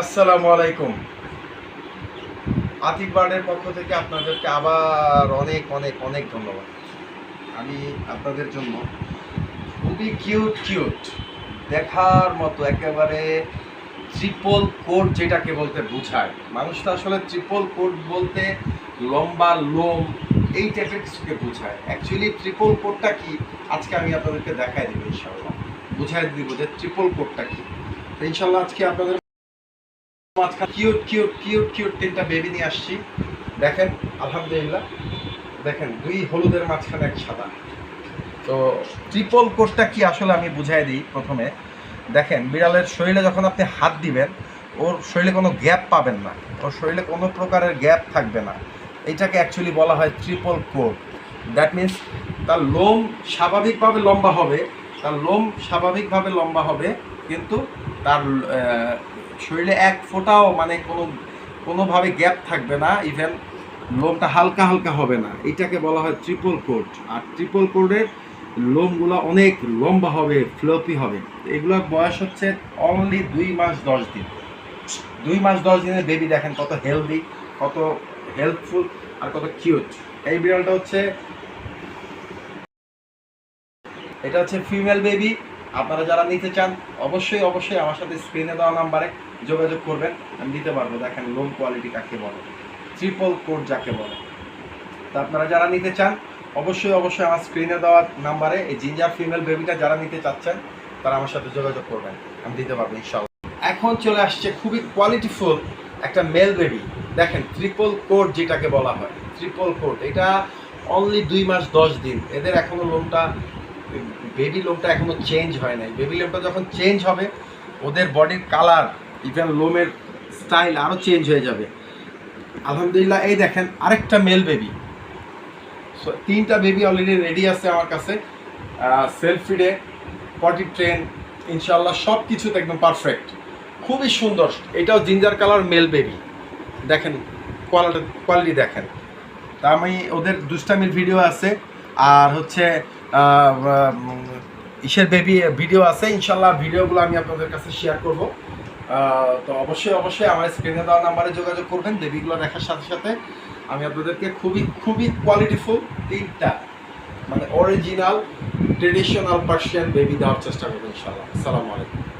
আসসালামু আলাইকুম। আতিক বার্ডের পক্ষ থেকে আপনাদেরকে আবার অনেক অনেক অনেক ধন্যবাদ। আমি আপনাদের জন্য খুবই কিউট কিউট দেখার মতো একেবারে ট্রিপল কোট যেটাকে বলতে বোঝায়। মানুষটা আসলে ট্রিপল কোট বলতে লম্বা লোম, এই টাইপের কিছুকে বোঝায়। অ্যাকচুয়ালি ট্রিপল কোটটা কি? আজকে আমি আপনাদেরকে দেখাই দেবো ইনশাল্লাহ বুঝাই দিব যে ট্রিপল কোটটা কি। ইনশাল্লাহ আজকে আপনাদের মাঝখানে কিউট কিউট কিউট কিউট তিনটা বেবি নিয়ে আসছি। দেখেন, আলহামদুলিল্লাহ। দেখেন, দুই হলুদের মাঝখানে এক সাদা। তো ট্রিপল কোটটা কি আসলে আমি বুঝাই দিই প্রথমে। দেখেন, বিড়ালের শরীরে যখন আপনি হাত দিবেন, ওর শরীরে কোনো গ্যাপ পাবেন না। ওর শরীরে কোনো প্রকারের গ্যাপ থাকবে না। এটাকে অ্যাকচুয়ালি বলা হয় ট্রিপল কোট দ্যাট মিন্স তার লোম স্বাভাবিকভাবে লম্বা হবে, তার লোম স্বাভাবিকভাবে লম্বা হবে, কিন্তু তার শরীরে এক ফোঁটাও মানে কোনো, কোনোভাবে গ্যাপ থাকবে না ইভেন লোমটা হালকা হালকা হবে না। এটাকে বলা হয় ট্রিপল কোট আর ট্রিপল কোটের লোমগুলো অনেক লম্বা হবে ফ্লপি হবে। এগুলোর বয়স হচ্ছে অনলি দুই মাস দশ দিন। দুই মাস দশ দিনের বেবি দেখেন কত হেলদি কত হেল্পফুল আর কত কিউট এই বিড়ালটা হচ্ছে, এটা হচ্ছে ফিমেল বেবি আপনারা যারা নিতে চান, অবশ্যই অবশ্যই আমার সাথে স্ক্রিনে দেওয়া নাম্বারে যোগাযোগ করবেন। আমি দিতে পারব, দেখেন লোন কোয়ালিটি কাকে বলে। ট্রিপল কোড যাকে বলে। তো আপনারা যারা নিতে চান, অবশ্যই অবশ্যই আমার স্ক্রিনে দেওয়া নাম্বারে এই জিঞ্জার ফিমেল বেবিটা যারা নিতে চাচ্ছেন, তারা আমার সাথে যোগাযোগ করবেন। আমি দিতে পারব ইনশাল্লাহ এখন চলে আসছে খুবই কোয়ালিটিফুল একটা মেল বেবি দেখেন ট্রিপল কোড যেটাকে বলা হয় ট্রিপল কোড এটা অনলি দুই মাস, দশ দিন। এদের এখনও লোমটা বেবি লোমটা এখনও চেঞ্জ হয় নাই। বেবি লোমটা যখন চেঞ্জ হবে, ওদের বডির কালার ইভেন লোমের স্টাইল আরও চেঞ্জ হয়ে যাবে। আলহামদুলিল্লাহ, এই দেখেন, আরেকটা মেল বেবি সো তিনটা বেবি অলরেডি রেডি আছে আমার কাছে। সেলফিডে পটি ট্রেন ইনশাল্লাহ সব কিছুতে একদম পারফেক্ট খুবই সুন্দর। এটাও জিঞ্জার কালার মেল বেবি দেখেন কোয়ালিটি কোয়ালিটি দেখেন। তা আমি ওদের দুষ্টামির ভিডিও আছে। আর হচ্ছে ইসের বেবি ভিডিও আছে, ইনশাল্লাহ ভিডিওগুলো আমি আপনাদের কাছে শেয়ার করব। তো অবশ্যই অবশ্যই আমার স্ক্রিনে দেওয়া নাম্বারে যোগাযোগ করবেন বেবিগুলো দেখার সাথে সাথে আমি আপনাদেরকে খুবই খুবই কোয়ালিটিফুল তিনটা মানে অরিজিনাল ট্রেডিশনাল পার্সিয়ান বেবি দেওয়ার চেষ্টা করব, ইনশাল্লাহ। আসসালামু আলাইকুম।